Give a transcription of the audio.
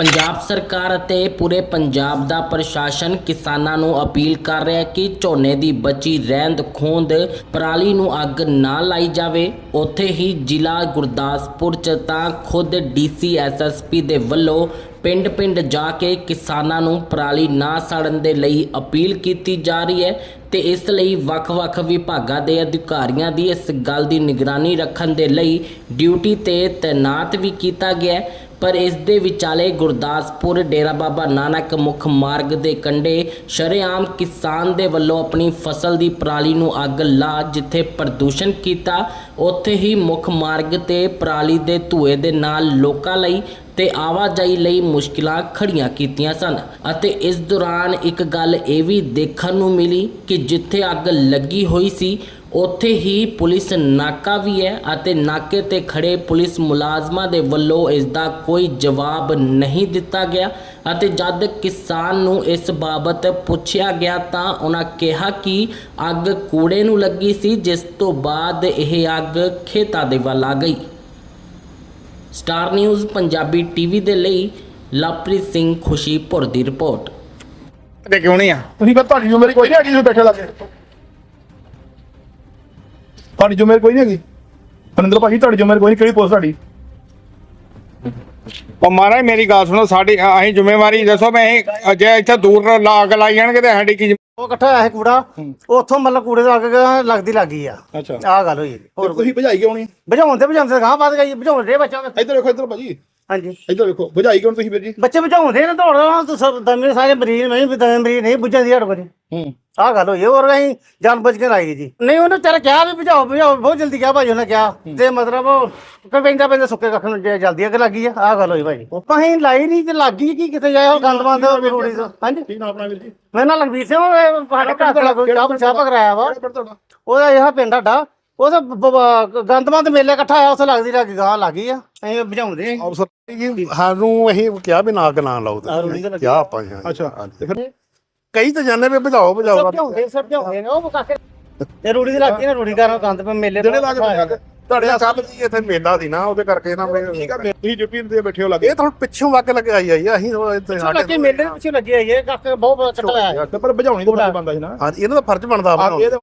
ਪੰਜਾਬ ਸਰਕਾਰ ਅਤੇ ਪੂਰੇ ਪੰਜਾਬ ਦਾ ਪ੍ਰਸ਼ਾਸਨ ਕਿਸਾਨਾਂ ਨੂੰ ਅਪੀਲ ਕਰ ਰਿਹਾ ਹੈ ਕਿ ਝੋਨੇ ਦੀ ਬਚੀ ਰਹਿੰਦ ਖੂੰਦ ਪਰਾਲੀ ਨੂੰ ਅੱਗ ਨਾ ਲਾਈ ਜਾਵੇ। ਉੱਥੇ ਹੀ ਜ਼ਿਲ੍ਹਾ ਗੁਰਦਾਸਪੁਰ ਚ ਤਾਂ ਖੁਦ ਡੀਸੀ ਐਸਐਸਪੀ ਦੇ ਵੱਲੋਂ ਪਿੰਡ-ਪਿੰਡ ਜਾ ਕੇ ਕਿਸਾਨਾਂ ਨੂੰ ਪਰਾਲੀ ਨਾ ਸਾੜਨ ਦੇ ਲਈ ਅਪੀਲ ਕੀਤੀ ਜਾ ਰਹੀ ਹੈ ਤੇ ਇਸ ਲਈ ਵੱਖ-ਵੱਖ ਵਿਭਾਗਾਂ ਦੇ ਅਧਿਕਾਰੀਆਂ ਦੀ ਇਸ ਗੱਲ ਦੀ ਨਿਗਰਾਨੀ ਰੱਖਣ ਦੇ ਲਈ ਡਿਊਟੀ ਤੇ ਤਾਇਨਾਤ ਵੀ ਕੀਤਾ ਗਿਆ ਹੈ। ਪਰ ਇਸ ਦੇ ਵਿਚਾਲੇ ਗੁਰਦਾਸਪੁਰ ਡੇਰਾ ਬਾਬਾ ਨਾਨਕ ਮੁੱਖ ਮਾਰਗ ਦੇ ਕੰਢੇ ਸ਼ਰੇਆਮ ਕਿਸਾਨ ਦੇ ਵੱਲੋਂ ਆਪਣੀ ਫਸਲ ਦੀ ਪਰਾਲੀ ਨੂੰ ਅੱਗ ਲਾ ਜਿੱਥੇ ਪ੍ਰਦੂਸ਼ਣ ਕੀਤਾ, ਉੱਥੇ ਹੀ ਮੁੱਖ ਮਾਰਗ ਤੇ ਪਰਾਲੀ ਦੇ ਧੂਏ ਦੇ ਨਾਲ ਲੋਕਾਂ ਲਈ ਤੇ ਆਵਾਜਾਈ ਲਈ ਮੁਸ਼ਕਿਲਾਂ ਖੜੀਆਂ ਕੀਤੀਆਂ ਸਨ। ਅਤੇ ਇਸ ਦੌਰਾਨ ਇੱਕ ਗੱਲ ਇਹ ਵੀ ਦੇਖਣ ਨੂੰ ਮਿਲੀ ਕਿ ਜਿੱਥੇ ਅੱਗ ਲੱਗੀ ਹੋਈ ਸੀ ਉੱਥੇ ਹੀ ਪੁਲਿਸ ਨਾਕਾ ਵੀ ਹੈ ਅਤੇ ਨਾਕੇ ਤੇ ਖੜੇ ਪੁਲਿਸ ਮੁਲਾਜ਼ਮਾਂ ਦੇ ਵੱਲੋਂ ਇਸ ਦਾ ਕੋਈ ਜਵਾਬ ਨਹੀਂ ਦਿੱਤਾ ਗਿਆ ਅਤੇ ਜਦ ਕਿਸਾਨ ਨੂੰ ਇਸ ਬਾਬਤ ਪੁੱਛਿਆ ਗਿਆ ਤਾਂ ਉਹਨਾਂ ਕਿਹਾ ਕਿ ਅੱਗ ਕੂੜੇ ਨੂੰ ਲੱਗੀ ਸੀ ਜਿਸ ਤੋਂ ਬਾਅਦ ਇਹ ਅੱਗ ਖੇਤਾਂ ਦੇ ਵੱਲ ਆ ਗਈ। ਸਟਾਰ ਨਿਊਜ਼ ਪੰਜਾਬੀ ਟੀਵੀ ਦੇ ਲਈ ਲਵਪ੍ਰੀਤ ਸਿੰਘ ਖੁਸ਼ੀਪੁਰ ਦੀ ਰਿਪੋਰਟ। ਤੇ ਕਿਉਂ ਨਹੀਂ ਆ? ਤੁਸੀਂ ਫਿਰ ਤੁਹਾਡੀ ਜ਼ਿੰਮੇਵਾਰੀ ਕੋਈ ਨਹੀਂ ਹੈਗੀ ਤੁਸੀਂ ਬੈਠੇ ਲੱਗੇ। ਤੁਹਾਡੀ ਜ਼ਿੰਮੇਵਾਰੀ ਕੋਈ ਨਹੀਂ ਹੈਗੀ। ਅਨੰਦਰ ਭਾਜੀ ਤੁਹਾਡੀ ਜ਼ਿੰਮੇਵਾਰੀ ਕੋਈ ਨਹੀਂ ਕਿਹੜੀ ਪੋਸਟ ਤੁਹਾਡੀ? ਉਹ ਮਹਾਰਾਜ ਮੇਰੀ ਗੱਲ ਸੁਣੋ ਸਾਡੀ ਅਸੀਂ ਜ਼ਿੰਮੇਵਾਰੀ ਦੱਸੋ ਮੈਂ ਅਸੀਂ ਜੇ ਇੱਥੇ ਦੂਰ ਲਾਗ ਲਾਈ ਜਾਣਗੇ ਤੇ ਸਾਡੀ ਕੀ ਉਹ ਇਕੱਠਾ ਹੋਇਆ ਸੀ ਕੂੜਾ ਉੱਥੋਂ ਮਤਲਬ ਕੂੜੇ ਦਾ ਅੱਗ ਲੱਗਦੀ ਲੱਗੀ ਆ। ਅੱਛਾ। ਆਹ ਗੱਲ ਹੋਈ। ਹੋਰ ਤੁਸੀਂ ਭਜਾਈ ਕਿਉਂ ਨਹੀਂ ਤੇ ਬੁਝਾਉਂਦੇ ਗਾਂ ਵੱਧ ਗਈ ਬੁਝਾਉਣ ਦੇ ਬੱਚਾ ਇੱਧਰ ਵੇਖੋ ਇੱਧਰ ਭਾਜੀ। ਹਾਂਜੀ। ਇੱਧਰ ਵੇਖੋ ਭਜਾਈ ਕਿਉਂ ਨੀ ਤੁਸੀਂ ਵੀਰ ਜੀ? ਬੱਚੇ ਬੁਝਾਉਂਦੇ ਨੇ ਦੌੜਦਾ ਤੂੰ ਸਭ ਦਮੇ ਸਾਰੇ ਮਰੀਜ਼ ਨਹੀਂ ਵੀ ਦਮੇ ਮਰੀਜ਼ ਨਹੀਂ ਬੁਝਾਉਂਦੀ ਹੜ ਕੋਲ ਹੂੰ। ਆਹ ਗੱਲ ਹੋਈ ਹੋਰ ਅਸੀਂ ਜਾਨ ਬਚ ਕੇ ਲਾਈ ਜੀ। ਨਹੀਂ ਉਹਨੇ ਤੇਰਾ ਕਿਹਾ ਵੀ ਬੁਝਾਓ ਬੁਝਾਓ ਬਹੁਤ ਜਲਦੀ ਕਿਹਾ ਭਾਈ ਉਹਨੇ ਕਿਹਾ। ਤੇ ਮਤਲਬ ਕੋਈ ਪੈਂਦਾ ਪੈਂਦਾ ਸੁੱਕੇ ਕੱਖ ਨੂੰ ਜਲਦੀ ਅੱਗ ਲੱਗੀ ਆ ਆਹ ਗੱਲ ਹੋਈ ਭਾਈ। ਅਸੀਂ ਲਾਈ ਨਹੀਂ ਤੇ ਲੱਗੀ ਕੀ ਕਿਤੇ ਜਾਇਆ ਉਹ ਗੰਦ ਬੰਦ ਰੋੜੀ ਤੋਂ। ਹਾਂਜੀ। ਕੀ ਨਾਮ ਆਪਣਾ ਵੀਰ ਜੀ? ਮੈਂ ਨਾਲ ਲਖਬੀਰ ਸਿੰਘ ਉਹ ਸਾਡੇ ਘਰ ਲੱਗੋ ਚਾਹ ਪਕਰਾਇਆ ਵਾ। ਉਹਦਾ ਇਹ ਪਿੰਡ ਸਾਡਾ ਉਹ ਤਾਂ ਗੰਦਮੰਦ ਮੇਲੇ ਇਕੱਠਾ ਹੋਇਆ ਉੱਥੇ ਲੱਗਦੀ ਲੱਗੀ ਗਾਂ ਲੱਗੀ ਆ। ਅਸੀਂ ਬੁਝਾਉਂਦੇ ਆਂ। ਅਫਸਰ ਜੀ ਸਾਨੂੰ ਅਸੀਂ ਕਿਹਾ ਵੀ ਨਾ ਅੱਗ ਨਾ ਲਾਓ ਤਾਂ। ਕਿਹਾ ਆਪਾਂ। ਅੱਛਾ। ਤੇ ਫਿਰ ਕਈ ਤਾਂ ਜਾਣੇ ਵੀ ਭਜਾਓ ਭਜਾਓ। ਸਮਝਾਉਂਦੇ ਸਮਝਾਉਂਦੇ ਨੇ ਉਹ ਕਾਕੇ ਤੇ ਰੂੜੀ ਦੀ ਲੱਗੀ ਨਾ ਰੂੜੀ ਕਰਨ ਗੰਦ ਪੇ ਮੇਲੇ ਜਿਹੜੇ ਤੁਹਾਡੇ ਕੱਲ ਜੀ ਇੱਥੇ ਮੇਲਾ ਸੀ ਨਾ ਉਹਦੇ ਕਰਕੇ ਨਾ ਮੈਂ ਠੀਕ ਆ ਤੁਸੀਂ ਡਿਊਟੀ ਤੇ ਬੈਠੇ ਹੋ ਲੱਗੇ। ਇਹ ਤਾਂ ਹੁਣ ਪਿੱਛੋਂ ਅੱਗ ਲੱਗ ਆਈ ਆਈ ਅਸੀਂ ਇੱਥੇ ਲੱਗੇ ਮੇਲੇ ਦੇ ਪਿੱਛੇ ਲੱਗੇ ਆ ਇਹ ਕਾਕੇ ਬਹੁਤ ਬੜਾ ਚੱਕਰ ਆਇਆ ਪਰ ਭਜਾਉਣੀ ਤਾਂ ਬੰਦਾ ਸੀ ਨਾ। ਹਾਂ ਇਹਨਾਂ ਦਾ ਫਰਜ਼ ਬਣਦਾ ਆ ਵਾ ਇਹ ਤਾਂ